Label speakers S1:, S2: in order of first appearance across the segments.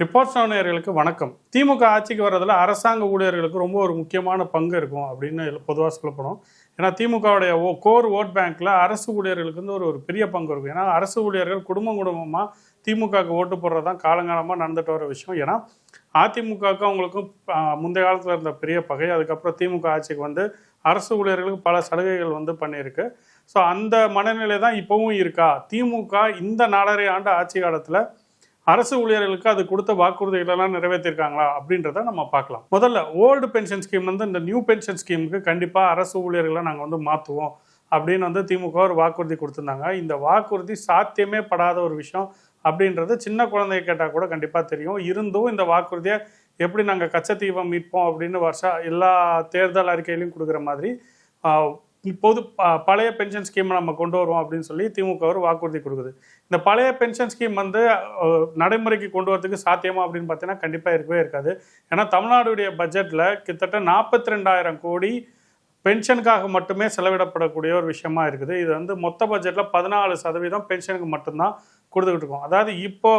S1: Reports நேயர்களுக்கு வணக்கம். திமுக ஆட்சிக்கு வர்றதில் அரசாங்க ஊழியர்களுக்கு ரொம்ப ஒரு முக்கியமான பங்கு இருக்கும் அப்படின்னு பொதுவாக சொல்லப்படும். ஏன்னா திமுகவுடைய ஓ கோர் ஓட் பேங்க்ல அரசு ஊழியர்களுக்கு வந்து ஒரு ஒரு பெரிய பங்கு இருக்கும். ஏன்னா அரசு ஊழியர்கள் குடும்பம் குடும்பமாக திமுகவுக்கு ஓட்டு போடுறது தான் காலங்காலமாக நடந்துட்டு வர விஷயம். ஏன்னா அதிமுகவுக்கு அவங்களுக்கும் முந்தைய காலத்தில் இருந்த பெரிய பகை. அதுக்கப்புறம் திமுக ஆட்சிக்கு வந்து அரசு ஊழியர்களுக்கு பல சலுகைகள் வந்து பண்ணியிருக்கு. ஸோ அந்த மனநிலை தான் இப்போவும் இருக்கா? திமுக இந்த நாலரை ஆண்டு ஆட்சி காலத்தில் அரசு ஊழியர்களுக்கு அது கொடுத்த வாக்குறுதிகளெல்லாம் நிறைவேற்றிருக்காங்களா அப்படின்றத நம்ம பார்க்கலாம். முதல்ல ஓல்டு பென்ஷன் ஸ்கீம் வந்து இந்த நியூ பென்ஷன் ஸ்கீமுக்கு கண்டிப்பாக அரசு ஊழியர்களை நாங்கள் வந்து மாற்றுவோம் அப்படின்னு வந்து திமுக ஒரு வாக்குறுதி கொடுத்துருந்தாங்க. இந்த வாக்குறுதி சாத்தியமே படாத ஒரு விஷயம் அப்படின்றது சின்ன குழந்தைய கேட்டால் கூட கண்டிப்பாக தெரியும். இருந்தும் இந்த வாக்குறுதியை எப்படி நாங்கள் கச்சத்தீபம் மீட்போம் அப்படின்னு வருஷம் எல்லா தேர்தல் அறிக்கையிலையும் கொடுக்குற மாதிரி இப்போது ப- பழைய பென்ஷன் ஸ்கீமை நம்ம கொண்டு வருவோம் அப்படின்னு சொல்லி திமுக ஒரு வாக்குறுதி கொடுக்குது. இந்த பழைய பென்ஷன் ஸ்கீம் வந்து நடைமுறைக்கு கொண்டு வரதுக்கு சாத்தியமா அப்படின்னு பார்த்தீங்கன்னா கண்டிப்பாக இருக்கவே இருக்காது. ஏன்னா தமிழ்நாடுடைய பட்ஜெட்டில் கிட்டத்தட்ட நாற்பத்தி ரெண்டாயிரம் கோடி பென்ஷனுக்காக மட்டுமே செலவிடப்படக்கூடிய ஒரு விஷயமா இருக்குது. இது வந்து மொத்த பட்ஜெட்டில் பதினாலு சதவீதம் பென்ஷனுக்கு மட்டும்தான் கொடுத்துக்கிட்டு இருக்கோம். அதாவது இப்போ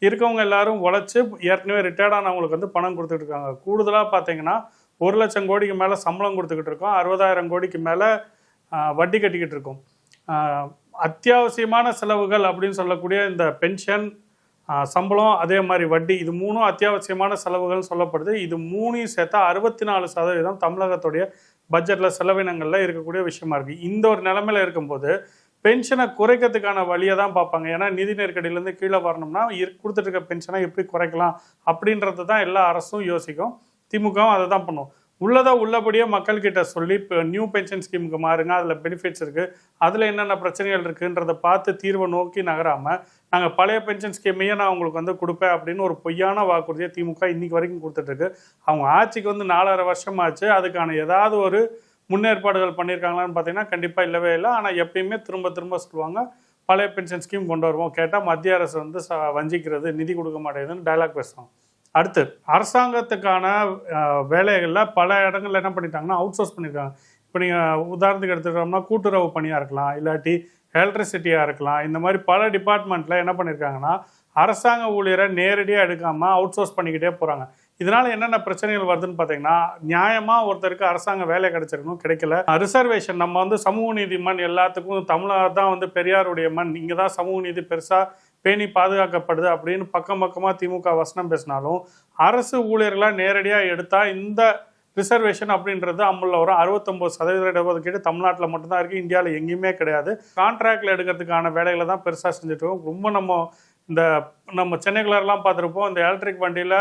S1: இருக்கவங்க எல்லாரும் உழைச்சி ஏற்கனவே ரிட்டையர்டானவங்களுக்கு வந்து பணம் கொடுத்துட்டு இருக்காங்க. கூடுதலாக பார்த்தீங்கன்னா ஒரு லட்சம் கோடிக்கு மேலே சம்பளம் கொடுத்துக்கிட்டு இருக்கோம். அறுபதாயிரம் கோடிக்கு மேலே வட்டி கட்டிக்கிட்டு இருக்கோம். அத்தியாவசியமான செலவுகள் அப்படின்னு சொல்லக்கூடிய இந்த பென்ஷன் சம்பளம் அதே மாதிரி வட்டி இது மூணும் அத்தியாவசியமான செலவுகள் சொல்லப்படுது. இது மூணையும் சேர்த்தா அறுபத்தி நாலு சதவீதம் தமிழகத்துடைய பட்ஜெட்டில் செலவினங்களில் இருக்கக்கூடிய விஷயமா இருக்குது இந்த ஒரு நிலமையில இருக்கும்போது பென்ஷனை குறைக்கிறதுக்கான வழியை தான் பார்ப்பாங்க. ஏன்னா நிதி நெருக்கடியிலேருந்து கீழே வரணும்னா கொடுத்துட்டு இருக்க பென்ஷனை எப்படி குறைக்கலாம் அப்படின்றது தான் எல்லா அரசும் யோசிக்கும். திமுகவும் அதை தான் பண்ணும். உள்ளதை உள்ளபடியே மக்கள்கிட்ட சொல்லி இப்போ நியூ பென்ஷன் ஸ்கீமுக்கு மாறுங்க அதில் பெனிஃபிட்ஸ் இருக்குது அதில் என்னென்ன பிரச்சனைகள் இருக்குன்றதை பார்த்து தீர்வை நோக்கி நகராமல் நாங்கள் பழைய பென்ஷன் ஸ்கீமையே நான் உங்களுக்கு வந்து கொடுப்பேன் அப்படின்னு ஒரு பொய்யான வாக்குறுதியை திமுக இன்னைக்கு வரைக்கும் கொடுத்துட்ருக்கு அவங்க ஆட்சிக்கு வந்து நாலரை வருஷம் ஆச்சு அதுக்கான ஏதாவது ஒரு முன்னேற்பாடுகள் பண்ணியிருக்காங்களான்னு பார்த்தீங்கன்னா கண்டிப்பாக இல்லவே இல்லை. ஆனால் எப்பயுமே திரும்ப திரும்ப சொல்லுவாங்க பழைய பென்ஷன் ஸ்கீம் கொண்டு வருவோம். கேட்டால் மத்திய அரசு வந்து ச- வஞ்சிக்கிறது நிதி கொடுக்க மாட்டேங்குதுன்னு டைலாக் பேசுவாங்க அடுத்து அரசாங்கத்துக்கான வேலைகளில் பல இடங்கள்ல என்ன பண்ணிட்டாங்கன்னா அவுட் சோர்ஸ் பண்ணியிருக்காங்க இப்போ நீங்கள் உதாரணத்துக்கு எடுத்துக்கிட்டோம்னா கூட்டுறவு பணியாக இருக்கலாம் இல்லாட்டி எலக்ட்ரிசிட்டியாக இருக்கலாம் இந்த மாதிரி பல டிபார்ட்மெண்ட்டில் என்ன பண்ணியிருக்காங்கன்னா அரசாங்க ஊழியரை நேரடியாக எடுக்காமல் அவுட் சோர்ஸ் பண்ணிக்கிட்டே போகிறாங்க இதனால் என்னென்ன பிரச்சனைகள் வருதுன்னு பார்த்தீங்கன்னா நியாயமாக ஒருத்தருக்கு அரசாங்க வேலை கிடைச்சிருக்கணும் கிடைக்கல. ரிசர்வேஷன் நம்ம வந்து சமூக நீதி மண் எல்லாத்துக்கும் தமிழ்நாடு தான் வந்து பெரியாருடைய மண் இங்கே தான் சமூக நீதி பெருசாக பேணி பாதுகாக்கப்படுது அப்படின்னு பக்கம் பக்கமாக திமுக வசனம் பேசினாலும் அரசு ஊழியர்களாக நேரடியாக எடுத்தால் இந்த ரிசர்வேஷன் அப்படின்றது அமலில் வரும். அறுபத்தொம்பது சதவீத இடஒதுக்கீடு தமிழ்நாட்டில் மட்டும்தான் இருக்குது இந்தியாவில் எங்கேயுமே கிடையாது. கான்ட்ராக்டில் எடுக்கிறதுக்கான வேலைகளை தான் பெருசாக செஞ்சுட்டு ரொம்ப நம்ம இந்த நம்ம சென்னைக்குள்ளலாம் பார்த்துருப்போம். இந்த எலக்ட்ரிக் வண்டியில்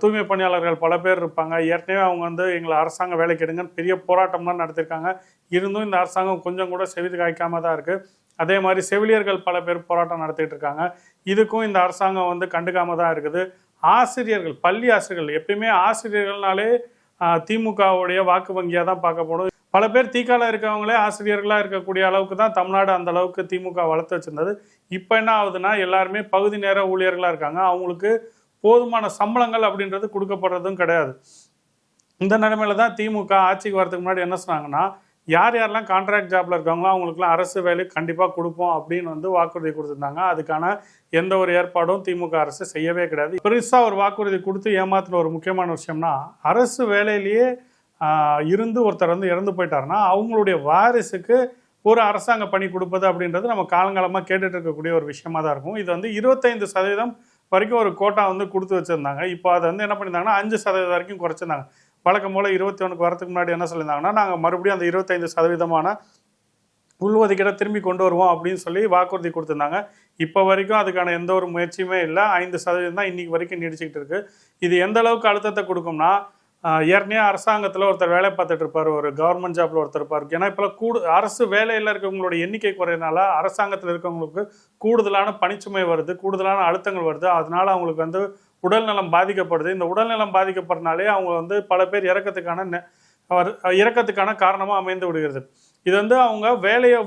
S1: தூய்மை பணியாளர்கள் பல பேர் இருப்பாங்க. ஏற்கனவே அவங்க வந்து எங்களை அரசாங்க வேலைக்கு எடுங்கன்னு பெரிய போராட்டம்லாம் நடத்திருக்காங்க. இருந்தும் இந்த அரசாங்கம் கொஞ்சம் கூட செவிது காய்க்காம தான் இருக்குது அதே மாதிரி செவிலியர்கள் பல பேர் போராட்டம் நடத்திட்டு இருக்காங்க. இதுக்கும் இந்த அரசாங்கம் வந்து கண்டுக்காம தான் இருக்குது. ஆசிரியர்கள் பள்ளி ஆசிரியர்கள் எப்பயுமே ஆசிரியர்கள்னாலே திமுகவுடைய வாக்கு வங்கியாக தான் பார்க்கப்படும் பல பேர் தீக்கால இருக்கவங்களே ஆசிரியர்களாக இருக்கக்கூடிய அளவுக்கு தான் தமிழ்நாடு அந்த அளவுக்கு திமுக வளர்த்து வச்சிருந்தது. இப்போ என்ன ஆகுதுன்னா எல்லாருமே பகுதி நேர ஊழியர்களாக இருக்காங்க. அவங்களுக்கு போதுமான சம்பளங்கள் அப்படின்றது கொடுக்கப்படுறதும் கிடையாது. இந்த நிலைமையில தான் திமுக ஆட்சிக்கு வரதுக்கு முன்னாடி என்ன சொன்னாங்கன்னா யார் யாரெல்லாம் கான்ட்ராக்ட் ஜாப்ல இருக்காங்களோ அவங்களுக்குலாம் அரசு வேலை கண்டிப்பாக கொடுப்போம் அப்படின்னு வந்து வாக்குறுதி கொடுத்துருந்தாங்க. அதுக்கான எந்த ஒரு ஏற்பாடும் திமுக அரசு செய்யவே கிடையாது. பெருசாக ஒரு வாக்குறுதி கொடுத்து ஏமாத்தின ஒரு முக்கியமான விஷயம்னா அரசு வேலையிலேயே இருந்து ஒருத்தர் வந்து இறந்து போயிட்டாருன்னா அவங்களுடைய வாரிசுக்கு ஒரு அரசாங்க பணி கொடுப்பது அப்படின்றது நம்ம காலங்காலமாக கேட்டுட்டு இருக்கக்கூடிய ஒரு விஷயமா தான் இருக்கும். இது வந்து இருபத்தைந்து சதவீதம் வரைக்கும் ஒரு கோட்டா வந்து கொடுத்து வச்சுருந்தாங்க. இப்போ அதை வந்து என்ன பண்ணியிருந்தாங்கன்னா அஞ்சு சதவீதம் வரைக்கும் குறைச்சிருந்தாங்க. வழக்கம் போல் இருபத்தி ஒன்றுக்கு வரதுக்கு முன்னாடி என்ன சொல்லியிருந்தாங்கன்னா நாங்கள் மறுபடியும் அந்த இருபத்தைந்து சதவீதமான உள்ஒதுக்கீடை திரும்பி கொண்டு வருவோம் அப்படின்னு சொல்லி வாக்குறுதி கொடுத்துருந்தாங்க. இப்போ வரைக்கும் அதுக்கான எந்த ஒரு முயற்சியுமே இல்லை. ஐந்து சதவீதம் தான் இன்னைக்கு வரைக்கும் நீடிச்சுக்கிட்டு இருக்கு. இது எந்த அளவுக்கு அழுத்தத்தை கொடுக்கும்னா ஏற்கனவே அரசாங்கத்தில் ஒருத்தர் வேலை பார்த்துட்டு இருப்பார் ஒரு கவர்மெண்ட் ஜாப்ல ஒருத்தர் இருப்பார். ஏன்னா இப்போ கூடு அரசு வேலையில் இருக்கவங்களோட எண்ணிக்கை குறையினால அரசாங்கத்தில் இருக்கவங்களுக்கு கூடுதலான பணிச்சுமை வருது கூடுதலான அழுத்தங்கள் வருது. அதனால அவங்களுக்கு வந்து உடல்நலம் பாதிக்கப்படுது. இந்த உடல்நலம் பாதிக்கப்படுறனாலே அவங்க வந்து பல பேர் இறக்கத்துக்கான இறக்கத்துக்கான காரணமாக அமைந்து விடுகிறது. இது வந்து அவங்க வேலையை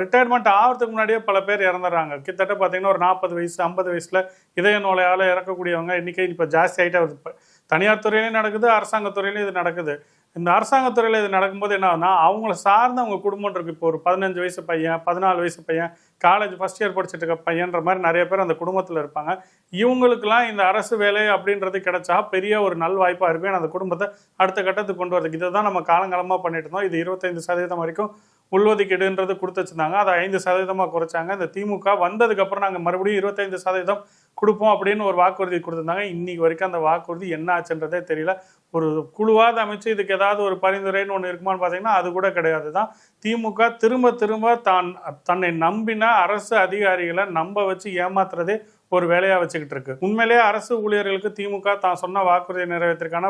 S1: ரிட்டையர்மெண்ட் ஆகிறதுக்கு முன்னாடியே பல பேர் இறந்துடுறாங்க. கிட்டத்தட்ட பார்த்தீங்கன்னா ஒரு நாற்பது வயசு ஐம்பது வயசில் இதய நோயால் இறக்கக்கூடியவங்க எண்ணிக்கை இப்போ ஜாஸ்தி ஆகிட்டே வருது. தனியார் துறையிலையும் நடக்குது அரசாங்க துறையிலையும் இது நடக்குது. இந்த அரசாங்கத்துறையில் இது நடக்கும்போது என்ன ஆகுதுன்னா அவங்கள சார்ந்த அவங்க குடும்பம் இருக்கு. இப்போ ஒரு பதினஞ்சு வயசு பையன் பதினாலு வயசு பையன் காலேஜ் ஃபர்ஸ்ட் இயர் படிச்சுட்டு இருக்க பையன்ற மாதிரி நிறைய பேர் அந்த குடும்பத்தில் இருப்பாங்க. இவங்களுக்குலாம் இந்த அரசு வேலை அப்படின்றது கிடைச்சா பெரிய ஒரு நல் வாய்ப்பாக இருக்கும். ஏன்னா அந்த குடும்பத்தை அடுத்த கட்டத்துக்கு கொண்டு வரதுக்கு இதை தான் நம்ம காலங்காலமாக பண்ணிட்டு இருந்தோம். இது இருபத்தைந்து சதவீதம் வரைக்கும் உள்ஒதுக்கீடுன்றது கொடுத்து வச்சிருந்தாங்க. அதை ஐந்து சதவீதமாக குறைச்சாங்க. இந்த திமுக வந்ததுக்கப்புறம் நாங்கள் மறுபடியும் இருபத்தைந்து சதவீதம் கொடுப்போம் அப்படின்னு ஒரு வாக்குறுதி கொடுத்துருந்தாங்க. இன்னைக்கு வரைக்கும் அந்த வாக்குறுதி என்ன ஆச்சுன்றதே தெரியல. ஒரு குழுவாக அமைச்சு இதுக்கு ஏதாவது ஒரு பரிந்துரைன்னு ஒன்று இருக்குமான்னு பார்த்தீங்கன்னா அது கூட கிடையாது தான் திமுக திரும்ப திரும்ப தான் தன்னை நம்பின அரசு அதிகாரிகளை நம்ப வச்சு ஏமாத்துறதே ஒரு வேலையாக வச்சுக்கிட்டு இருக்கு. உண்மையிலேயே அரசு ஊழியர்களுக்கு திமுக தான் சொன்ன வாக்குறுதியை நிறைவேற்றிருக்கான?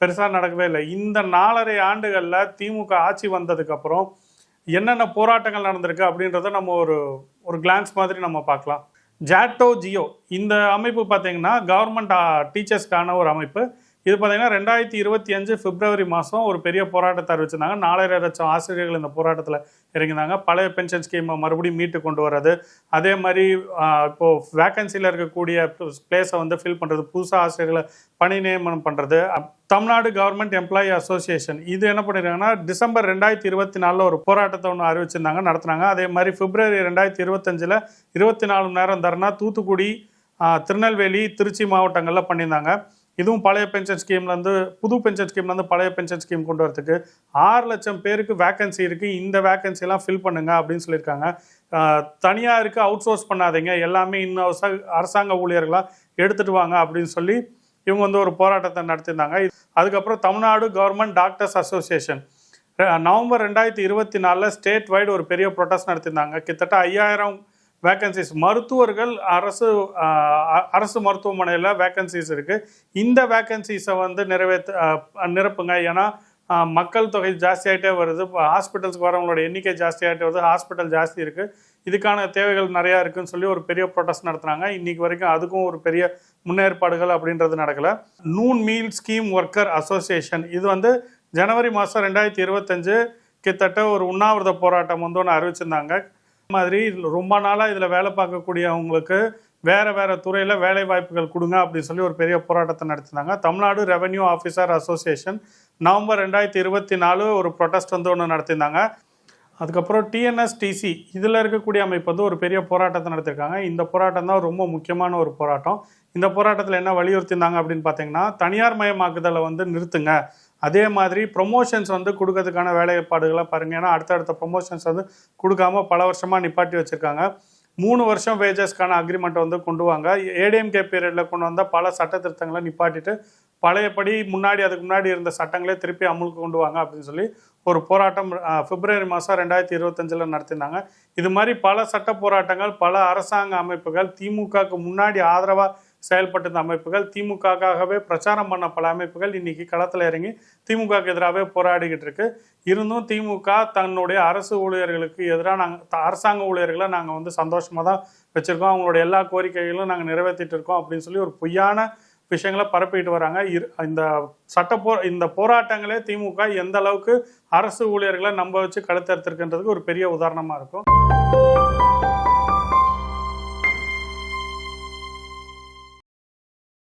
S1: பெருசாக நடக்கவே இல்லை. இந்த நாலரை ஆண்டுகளில் திமுக ஆட்சி வந்ததுக்கப்புறம் என்னென்ன போராட்டங்கள் நடந்திருக்கு அப்படின்றத நம்ம ஒரு ஒரு கிளான்ஸ் மாதிரி நம்ம பார்க்கலாம். ஜாட்டோ ஜியோ இந்த அமைப்பு பார்த்தீங்கன்னா கவர்மெண்ட் டீச்சர்ஸ்க்கான uh, ஒரு அமைப்பு. இது பார்த்தீங்கன்னா ரெண்டாயிரத்தி இருபத்தி அஞ்சு பிப்ரவரி மாதம் ஒரு பெரிய போராட்டத்தை அறிவிச்சிருந்தாங்க நாலாயிரம் லட்சம் ஆசிரியர்கள் இந்த போராட்டத்தில் இறங்கினாங்க பழைய பென்ஷன் ஸ்கீமை மறுபடியும் மீட்டு கொண்டு வர்றது. அதே மாதிரி இப்போது வேக்கன்சியில் இருக்கக்கூடிய பிளேஸை வந்து ஃபில் பண்ணுறது புதுசாக ஆசிரியர்களை பணி நியமனம் பண்ணுறது தமிழ்நாடு கவர்மெண்ட் எம்ப்ளாயி அசோசியேஷன் இது என்ன பண்ணியிருக்காங்கன்னா டிசம்பர் ரெண்டாயிரத்தி இருபத்தி நாலில் ஒரு போராட்டத்தை ஒன்று அறிவிச்சிருந்தாங்க நடத்துனாங்க. அதே மாதிரி பிப்ரவரி ரெண்டாயிரத்தி இருபத்தஞ்சில் இருபத்தி நாலு மணி நேரம் தரனா தூத்துக்குடி திருநெல்வேலி திருச்சி மாவட்டங்களில் பண்ணியிருந்தாங்க. இதுவும் பழைய பென்ஷன் ஸ்கீம்லேருந்து புது பென்ஷன் ஸ்கீம்லேருந்து பழைய பென்ஷன் ஸ்கீம் கொண்டு வரதுக்கு ஆறு லட்சம் பேருக்கு வேக்கன்சி இருக்குது இந்த வேக்கன்சிலாம் ஃபில் பண்ணுங்க அப்படின்னு சொல்லியிருக்காங்க. தனியாக தனியாருக்கு அவுட் சோர்ஸ் பண்ணாதீங்க. எல்லாமே இன்னும் அரசாங்க ஊழியர்களாக எடுத்துகிட்டு வாங்க அப்படின்னு சொல்லி இவங்க வந்து ஒரு போராட்டத்தை நடத்தியிருந்தாங்க. அதுக்கப்புறம் Tamil Nadu government doctors association November ரெண்டாயிரத்தி இருபத்தி நாலில் ஸ்டேட் வைடு ஒரு பெரிய ப்ரொட்டஸ்ட் நடத்தியிருந்தாங்க. கிட்டத்தட்ட ஐயாயிரம் வேக்கன்சிஸ் மருத்துவர்கள் அரசு அரசு மருத்துவமனையில் வேக்கன்சிஸ் இருக்குது இந்த வேக்கன்சிஸை வந்து நிறைவேற்ற நிரப்புங்க. ஏன்னா மக்கள் தொகை ஜாஸ்தியாகிட்டே வருது. ஹாஸ்பிட்டல்ஸ்க்கு வரவங்களோட எண்ணிக்கை ஜாஸ்தியாகிட்டே வருது. ஹாஸ்பிட்டல் ஜாஸ்தி இருக்குது இதுக்கான தேவைகள் நிறையா இருக்குதுன்னு சொல்லி ஒரு பெரிய ப்ரொட்டஸ்ட் நடத்துனாங்க. இன்றைக்கி வரைக்கும் அதுக்கும் ஒரு பெரிய முன்னேற்பாடுகள் அப்படின்றது நடக்கலை. Noon meal scheme worker association. இது வந்து ஜனவரி மாதம் ரெண்டாயிரத்தி இருபத்தஞ்சு கிட்டத்தட்ட ஒரு உண்ணாவிரத போராட்டம் வந்து ஒன்று அறிவிச்சிருந்தாங்க. மாதிரி ரொம்ப நாளாக இதில் வேலை பார்க்கக்கூடியவங்களுக்கு வேற வேற துறையில் வேலை வாய்ப்புகள் கொடுங்க அப்படின்னு சொல்லி ஒரு பெரிய போராட்டத்தை நடத்தினாங்க. Tamil Nadu revenue officer association November ரெண்டாயிரத்தி இருபத்தி நாலு ஒரு ப்ரொட்டஸ்ட் வந்து ஒன்று நடத்தியிருந்தாங்க. அதுக்கப்புறம் டிஎன்எஸ்டிசி இதில் இருக்கக்கூடிய அமைப்பு வந்து ஒரு பெரிய போராட்டத்தை நடத்திருக்காங்க இந்த போராட்டம் தான் ரொம்ப முக்கியமான ஒரு போராட்டம். இந்த போராட்டத்தில் என்ன வலியுறுத்தியிருந்தாங்க அப்படின்னு பார்த்தீங்கன்னா தனியார் மயமாக்குதலை வந்து நிறுத்துங்க. அதே மாதிரி ப்ரொமோஷன்ஸ் வந்து கொடுக்கறதுக்கான வேலைப்பாடுகளை பாருங்க. ஏன்னா அடுத்தடுத்த ப்ரொமோஷன்ஸ் வந்து கொடுக்காம பல வருஷமாக நிப்பாட்டி வச்சுருக்காங்க. மூணு வருஷம் வேஜஸ்க்கான அக்ரிமெண்ட் வந்து கொண்டு வாங்க. ஏடிஎம்கே பீரியடில் கொண்டு வந்தால் பல சட்ட திருத்தங்களை நிப்பாட்டிட்டு பழையபடி முன்னாடி அதுக்கு முன்னாடி இருந்த சட்டங்களே திருப்பி அமுலுக்கு கொண்டு வாங்க அப்படின்னு சொல்லி ஒரு போராட்டம் பிப்ரவரி மாதம் ரெண்டாயிரத்தி இருபத்தஞ்சில் நடத்தினாங்க. இது மாதிரி பல சட்ட போராட்டங்கள் பல அரசாங்க அமைப்புகள் திமுகவுக்கு முன்னாடி ஆதரவாக செயல்பட்டிருந்த அமைப்புகள். திமுகக்காகவே பிரச்சாரம் பண்ண பல அமைப்புகள் இன்னைக்கு களத்தில் இறங்கி திமுகவுக்கு எதிராகவே போராடிக்கிட்டு இருக்கு. இருந்தும் திமுக தன்னுடைய அரசு ஊழியர்களுக்கு எதிராக நாங்கள் அரசாங்க ஊழியர்களை நாங்கள் வந்து சந்தோஷமாக தான் வச்சுருக்கோம். அவங்களோட எல்லா கோரிக்கைகளும் நாங்கள் நிறைவேற்றிட்டு இருக்கோம் அப்படின்னு சொல்லி ஒரு பொய்யான விஷயங்களை பரப்பிட்டு வராங்க. இரு- இந்த சட்ட போ இந்த போராட்டங்களே திமுக எந்த அளவுக்கு அரசு ஊழியர்களை நம்ப வச்சு கழுத்தறுத்திருக்குன்றதுக்கு ஒரு பெரிய உதாரணமாக இருக்கும்.